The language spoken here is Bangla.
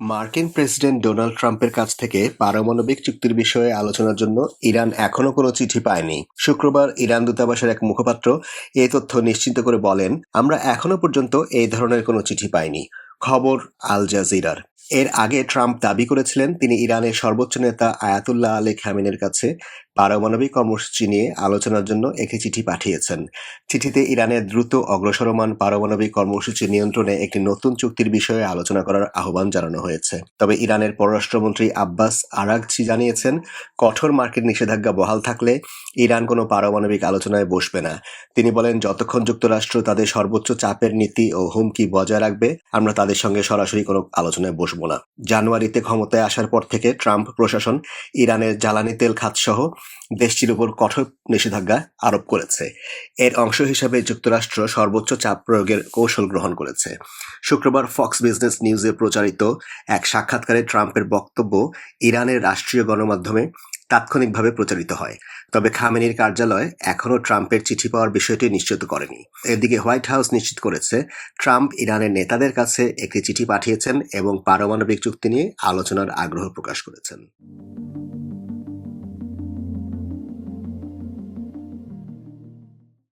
মার্কিন প্রেসিডেন্ট ডোনাল্ড ট্রাম্পের কাছ থেকে পারমাণবিক চুক্তির বিষয়ে আলোচনার জন্য ইরান এখনও কোনো চিঠি পায়নি। শুক্রবার ইরান দূতাবাসের এক মুখপাত্র এ তথ্য নিশ্চিত করে বলেন, আমরা এখনও পর্যন্ত এই ধরনের কোনো চিঠি পাইনি। খবর আল জাজিরার। এর আগে ট্রাম্প দাবি করেছিলেন তিনি ইরানের সর্বোচ্চ নেতা আয়াতুল্লাহ আলী খামিনের কাছে পারমাণবিক কর্মসূচি নিয়ে আলোচনার জন্য একটি চিঠি পাঠিয়েছেন। চিঠিতে ইরানের দ্রুত অগ্রসরমান পারমাণবিক কর্মসূচি নিয়ন্ত্রণে একটি নতুন চুক্তির বিষয়ে আলোচনা করার আহ্বান জানানো হয়েছে। তবে ইরানের পররাষ্ট্রমন্ত্রী আব্বাস আরাগচি জানিয়েছেন, কঠোর মার্কেট নিষেধাজ্ঞা বহাল থাকলে ইরান কোনো পারমাণবিক আলোচনায় বসবে না। তিনি বলেন, যতক্ষণ যুক্তরাষ্ট্র তাদের সর্বোচ্চ চাপের নীতি ও হুমকি বজায় রাখবে, আমরা তাদের সঙ্গে সরাসরি কোনো আলোচনায় বসবো না। জানুয়ারিতে ক্ষমতায় আসার পর থেকে ট্রাম্প, প্রশাসন, ইরানের জ্বালানি তেল খাতসহ দেশটির উপর কঠোর নিষেধাজ্ঞা আরোপ করেছে। এর অংশ হিসাবে যুক্তরাষ্ট্র সর্বোচ্চ চাপ প্রয়োগের কৌশল গ্রহণ করেছে। শুক্রবার ফক্স বিজনেস নিউজে প্রচারিত এক সাক্ষাৎকারে ট্রাম্পের বক্তব্য ইরানের রাষ্ট্রীয় গণমাধ্যমে তাৎক্ষণিকভাবে প্রচারিত হয়। তবে খামেনির কার্যালয় এখনও ট্রাম্পের চিঠি পাওয়ার বিষয়টি নিশ্চিত করেনি। এদিকে হোয়াইট হাউস নিশ্চিত করেছে, ট্রাম্প ইরানের নেতাদের কাছে একটি চিঠি পাঠিয়েছেন এবং পারমাণবিক চুক্তি নিয়ে আলোচনার আগ্রহ প্রকাশ করেছেন।